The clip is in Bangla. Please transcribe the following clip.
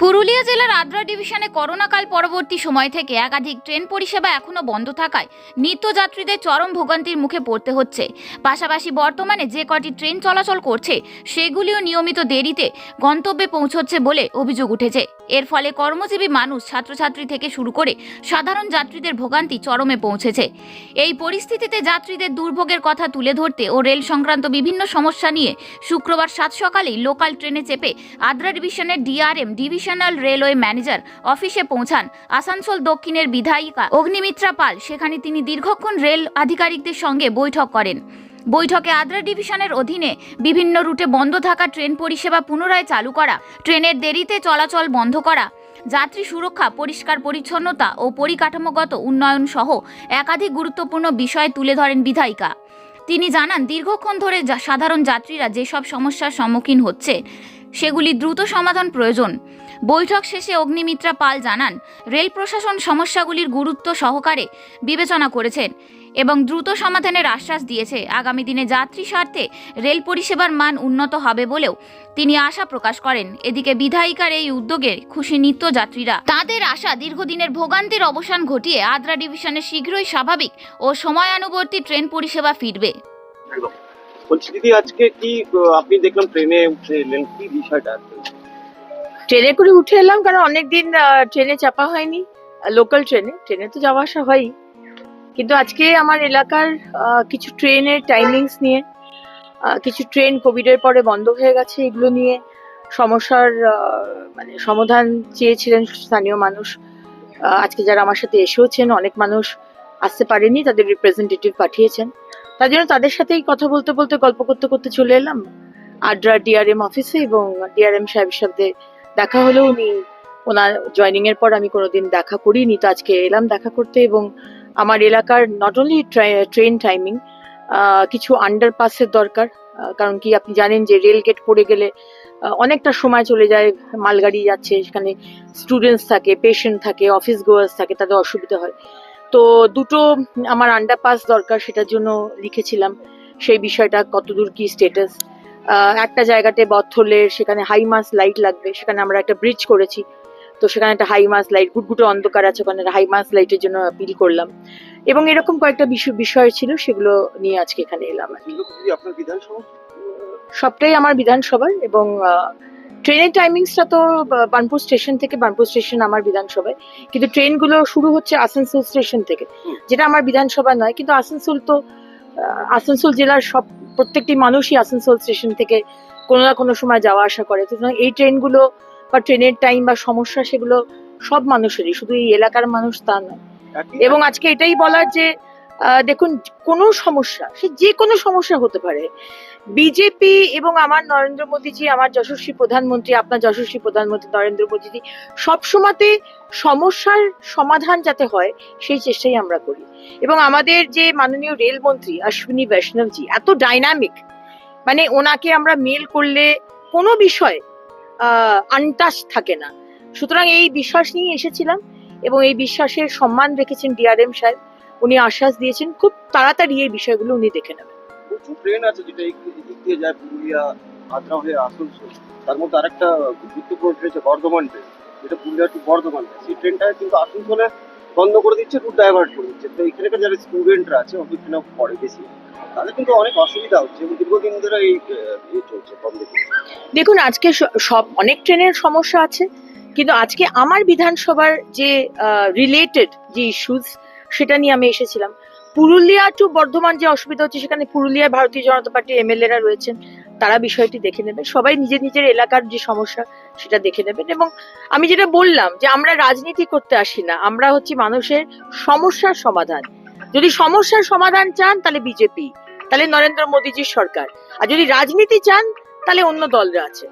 পুরুলিয়া জেলার আদ্রা ডিভিশনে করোনাকাল পরবর্তী সময় থেকে একাধিক ট্রেন পরিষেবা এখনও বন্ধ থাকায় নিত্যযাত্রীদের চরম ভোগান্তির মুখে পড়তে হচ্ছে। পাশাপাশি বর্তমানে যে কটি ট্রেন চলাচল করছে, সেগুলিও নিয়মিত দেরিতে গন্তব্যে পৌঁছচ্ছে বলে অভিযোগ উঠেছে। এর ফলে কর্মজীবী মানুষ ছাত্রছাত্রী থেকে শুরু করে সাধারণ যাত্রীদের ভোগান্তি চরমে পৌঁছেছে। এই পরিস্থিতিতে যাত্রীদের দুর্ভোগের কথা তুলে ধরতে ও রেল সংক্রান্ত বিভিন্ন সমস্যা নিয়ে শুক্রবার সাত সকালেই লোকাল ট্রেনে চেপে আদ্রা ডিভিশনের ডিআরএম ডিভিশনাল রেলওয়ে ম্যানেজার অফিসে পৌঁছান আসানসোল দক্ষিণের বিধায়িকা অগ্নিমিত্রা পাল। সেখানে তিনি দীর্ঘক্ষণ রেল আধিকারিকদের সঙ্গে বৈঠক করেন। বৈঠকে আদ্রা ডিভিশনের অধীনে বিভিন্ন রুটে বন্ধ থাকা ট্রেন পরিষেবা পুনরায় চালু করা, ট্রেনের দেরিতে চলাচল বন্ধ করা, যাত্রী সুরক্ষা, পরিষ্কার পরিচ্ছন্নতা ও পরিকাঠামোগত উন্নয়ন সহ একাধিক গুরুত্বপূর্ণ বিষয় তুলে ধরেন বিধায়িকা। তিনি জানান, দীর্ঘক্ষণ ধরে সাধারণ যাত্রীরা যেসব সমস্যার সম্মুখীন হচ্ছে, সেগুলি দ্রুত সমাধান প্রয়োজন। বৈঠক শেষে অগ্নিমিত্রা পাল জানান, রেল প্রশাসন সমস্যাগুলির গুরুত্ব সহকারে বিবেচনা করেছেন। এবং দ্রুত সমাধানের আশ্বাস দিয়েছে। আগামী দিনে যাত্রী স্বার্থে রেল পরিষেবার মান উন্নত হবে বলেও তিনি আশা প্রকাশ করেন। এদিকে বিধায়িকার এই উদ্যোগে খুশি নিত্যযাত্রীরা। তাদের আশা দীর্ঘদিনের ভোগান্তির অবসান ঘটিয়ে আদ্রা ডিভিশনে শীঘ্রই স্বাভাবিক ও সময়ানুবর্তী ট্রেন পরিষেবা ফিরবে। বলছি দিদি আজকে কি আপনি দেখলাম ট্রেনে উঠে এলেন। কি বিষয়টা ট্রেনে করে উঠে এলাম কারণ অনেকদিন ট্রেনে চাপা হয়নি। লোকাল ট্রেনে। ট্রেনে তো যাওয়া আসা হয়ই। কিন্তু আজকে আমার এলাকার কিছু ট্রেনের টাইমিংস নিয়ে কিছু ট্রেন কোভিডের পরে বন্ধ হয়ে গেছে এগুলো নিয়ে সমস্যার মানে সমাধান চেয়েছিলেন স্থানীয় মানুষ। আজকে যারা আমার সাথে এসেওছেন, অনেক মানুষ আসতে পারেনি, তাদের রিপ্রেজেন্টেটিভ পাঠিয়েছেন। তার জন্য তাদের সাথেই কথা বলতে বলতে, গল্প করতে করতে চলে এলাম। আড্রা ডিআরএম অফিসে এবং ডিআরএম সাহেবের সাথে দেখা হলো। উনি, ওনার জয়নিং এর পর আমি কোনোদিন দেখা করিনি, তো আজকে এলাম দেখা করতে এবং আমার এলাকার নট অনলি ট্রেন টাইমিং কিছু আন্ডারপাসের দরকার কারণ কি আপনি জানেন যে রেল গেট পড়ে গেলে অনেকটা সময় চলে যায়, মালগাড়ি যাচ্ছে, সেখানে স্টুডেন্টস থাকে পেশেন্ট থাকে অফিস গোয়ার্স থাকে, তাদের অসুবিধা হয়। তো দুটো আমার আন্ডারপাস দরকার, সেটার জন্য লিখেছিলাম সেই বিষয়টা, কতদূর কি স্টেটাস একটা জায়গাতে বথলের, সেখানে হাই মাস লাইট লাগবে, সেখানে আমরা একটা ব্রিজ করেছি। তো সেখানে একটা হাই মাস লাইট গুটগুটো অন্ধকার আছে ওখানে হাই মাস লাইটের জন্য আপিল করলাম। এবং এরকম কয়েকটা বিষয় ছিল সেগুলো নিয়ে আজকে এখানে এলাম সবটাই আমার বিধানসভার এবং ট্রেনের টাইমিংসটা তো বা- বার্নপুর স্টেশন থেকে বার্নপুর স্টেশন আমার বিধানসভায়। কিন্তু ট্রেনগুলো শুরু হচ্ছে আসানসোল স্টেশন থেকে যেটা আমার বিধানসভা নয় কিন্তু আসানসোল তো আসানসোল জেলার সব প্রত্যেকটি মানুষই আসানসোল স্টেশন থেকে কোনো না কোনো সময় যাওয়া আসা করে। সুতরাং এই ট্রেনগুলো বা ট্রেনের টাইম বা সমস্যা সেগুলো সব মানুষেরই শুধু এই এলাকার মানুষ তা নয়। এবং আজকে এটাই বলার যে দেখুন কোনো সমস্যা সে যে কোনো সমস্যা হতে পারে। বিজেপি এবং আমার নরেন্দ্র মোদীজি আমার যশস্বী প্রধানমন্ত্রী আপনার যশস্বী প্রধানমন্ত্রী নরেন্দ্র মোদীজি সবসময়তে সমস্যার সমাধান যাতে হয় সেই চেষ্টাই আমরা করি। এবং আমাদের যে মাননীয় রেলমন্ত্রী অশ্বিনী বৈষ্ণবজি এত ডাইনামিক মানে ওনাকে আমরা মেল করলে কোনো বিষয় আনটাচ থাকে না। সুতরাং এই বিশ্বাস নিয়ে এসেছিলাম এবং এই বিশ্বাসের সম্মান রেখেছেন ডিআরএম সাহেব। উনি আশ্বাস দিয়েছেন, খুব তাড়াতাড়ি এই বিষয়গুলো উনি দেখে নেবেন। প্রচুর ট্রেন আছে যেটা এদিক দিয়ে যায় পুরুলিয়া, আদ্রা হয়ে আসানসোল। তার মধ্যে আরেকটা গুরুত্বপূর্ণ ট্রেন আছে বর্ধমান ট্রেন যেটা পুরুলিয়া টু বর্ধমান। সেই ট্রেনটা কিন্তু আসানসোলে বন্ধ করে দিচ্ছে রুট ডাইভার্ট করে দিচ্ছে। তো এখানকার যারা স্টুডেন্টরা আছে ওখানে পড়ে বেশি। তাদের কিন্তু অনেক অসুবিধা হচ্ছে দীর্ঘদিন ধরে এই চলছে দেখুন, আজকে সব, অনেক ট্রেনের সমস্যা আছে, কিন্তু আজকে আমার বিধানসভার যে রিলেটেড যে ইস্যুস সেটা নিয়ে আমি এসেছিলাম। পুরুলিয়া টু বর্ধমান যে অসুবিধা হচ্ছে, সেখানে পুরুলিয়ায় ভারতীয় জনতা পার্টির এমএলএরা রয়েছেন, তারা বিষয়টি দেখে নেবেন। সবাই নিজের নিজের এলাকার যে সমস্যা, সেটা দেখে নেবেন, এবং আমি যেটা বললাম যে আমরা রাজনীতি করতে আসি না, আমরা হচ্ছে মানুষের সমস্যার সমাধান। যদি সমস্যার সমাধান চান, তাহলে বিজেপি, তাহলে নরেন্দ্র মোদীজির সরকার। আর যদি রাজনীতি চান, তাহলে অন্য দলরা আছে।